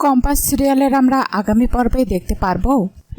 Compass সিরিয়ালের আমরা আগামী পর্বে দেখতে পারব।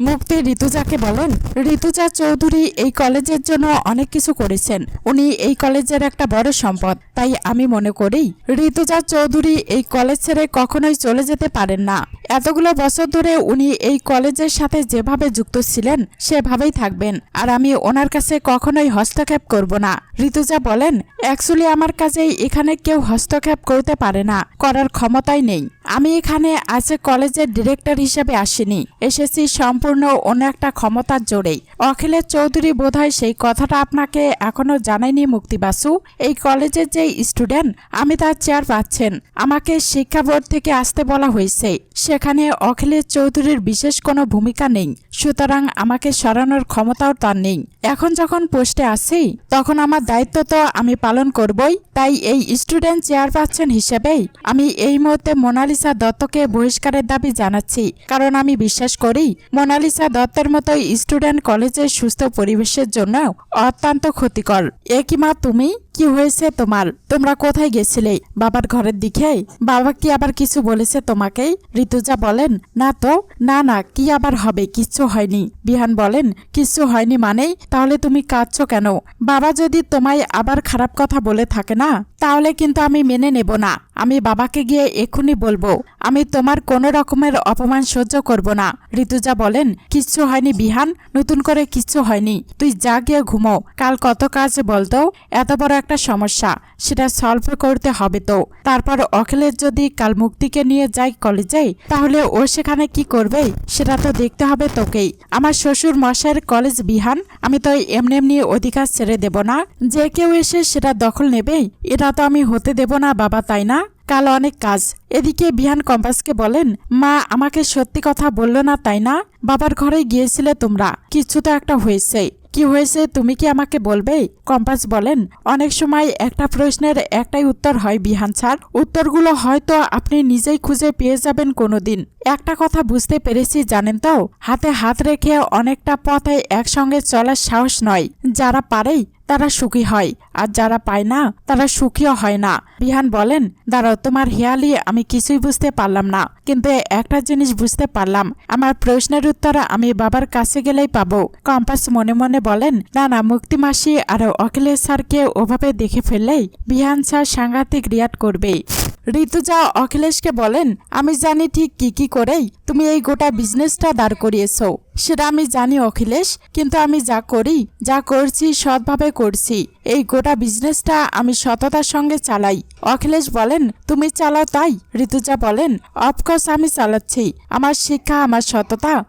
মুক্তি ঋতুজাকে বলেন, ঋতুজা চৌধুরী এই কলেজের জন্য অনেক কিছু করেছেন। উনি এই কলেজের একটা বড় সম্পদ। তাই আমি মনে করি, ঋতুজা চৌধুরী এই কলেজ ছেড়ে কখনোই চলে যেতে পারেন না। এতগুলো বছর ধরে উনি এই কলেজের সাথে যেভাবে যুক্ত ছিলেন, সেভাবেই থাকবেন। আর আমি ওনার কাছে কখনোই হস্তক্ষেপ করব না। ঋতুজা বলেন, অ্যাকচুয়ালি আমার কাছে এখানে কেউ হস্তক্ষেপ করতে পারে না। করার ক্ষমতাই নেই। আমি এখানে আছে কলেজের ডিরেক্টর হিসেবে আসিনি। এসেছি সম্পূর্ণ অন্য একটা ক্ষমতার জোরেই। অখিলেশ চৌধুরী বোধহয় সেই কথাটা আপনাকে এখনও জানায়নি মুক্তিবাসু। এই কলেজের যে স্টুডেন্ট আমি তার চেয়ার পাচ্ছেন। আমাকে শিক্ষা বোর্ড থেকে আসতে বলা হয়েছে। সেখানে অখিলেশ চৌধুরীর বিশেষ কোনো ভূমিকা নেই। সুতরাং আমাকে সরানোর ক্ষমতাও তার নেই। এখন যখন পোস্টে আছি, তখন আমার দায়িত্ব তো আমি পালন করবই। তাই এই স্টুডেন্ট চেয়ারপারসন হিসেবেই আমি এই মুহূর্তে মোনালিসা দত্তকে বহিষ্কারের দাবি জানাচ্ছি। কারণ আমি বিশ্বাস করি, মোনালিসা দত্তের মতো স্টুডেন্ট কলেজের সুস্থ পরিবেশের জন্য অত্যন্ত ক্ষতিকর। এ কি মা তুমি? কি হয়েছে তোমার? তোমরা কোথায় গেছিলে? বাবার ঘরের দিকে? বাবা কি আবার কিছু বলেছে তোমাকে? ঋতুজা বলেন, না তো, না না, কি আবার হবে? কিচ্ছু হয়নি। বিহান বলেন, কিচ্ছু হয়নি মানেই তাহলে তুমি কাঁদছো কেন? বাবা যদি তোমায় আবার খারাপ কথা বলে থাকে না, তাহলে কিন্তু আমি মেনে নেব না। আমি বাবাকে গিয়ে এক্ষুনি বলব। আমি তোমার কোনো রকমের অপমান সহ্য করব না। ঋতুজা বলেন, কিচ্ছু হয়নি বিহান, নতুন করে কিচ্ছু হয়নি। তুই যা গিয়ে ঘুমো। কাল কত কাজ বলতো এত বড় একটা সমস্যা। সেটা সলভ করতে হবে তো। তারপর অখিলের যদি কাল মুক্তিকে নিয়ে যায় কলেজে, তাহলে ও সেখানে কি করবে? সেটা তো দেখতে হবে তোকেই। আমার শ্বশুর মশাইয়ের কলেজ বিহান, আমি তো এমনি এমনি অধিকার ছেড়ে দেব না। যে কেউ এসে সেটা দখল নেবে, এটা তো আমি হতে দেব না বাবা, তাই না? কাল অনেক কাজ। এদিকে বিহান কম্পাসকে বলেন, মা, আমাকে সত্যি কথা বলল না, তাই না? বাবার ঘরে গিয়েছিলে তোমরা। কিছু তো একটা হয়েছে। কি হয়েছে, তুমি কি আমাকে বলবে? কম্পাস বলেন, অনেক সময় একটা প্রশ্নের একটাই উত্তর হয় বিহান স্যার। উত্তরগুলো হয়তো আপনি নিজেই খুঁজে পেয়ে যাবেন কোনোদিন। একটা কথা বুঝতে পেরেছি, জানেন তো? হাতে হাত রেখে অনেকটা পথে একসঙ্গে চলার সাহস নয়। যারা পারেই তারা সুখী হয়, আর যারা পায় না, তারা সুখীও হয় না। বিহান বলেন, দাঁড়াও, তোমার হেয়ালি আমি কিছুই বুঝতে পারলাম না। কিন্তু একটা জিনিস বুঝতে পারলাম। আমার প্রশ্নের উত্তর আমি বাবার কাছে গেলেই পাবো। কম্পাস মনে মনে বলেন, না না, মুক্তি মাসি আর অখিলেশ স্যারকে ওভাবে দেখে ফেললেই বিহান স্যার সাংঘাতিক রিয়াদ করবে ঋতুজা অখিলেশকে বলেন, আমি জানি ঠিক কি কি করেই তুমি এই গোটা বিজনেসটা দাঁড় করিয়েছো। সেটা আমি জানি অখিলেশ, কিন্তু আমি যা করি, যা করছি, সৎভাবে করছি। এই গোটা বিজনেসটা আমি সততার সঙ্গে চালাই। অখিলেশ বলেন, তুমি চালাও তাই। ঋতুজা বলেন অফকোর্স আমি চালাচ্ছি। আমার শিক্ষা, আমার সততা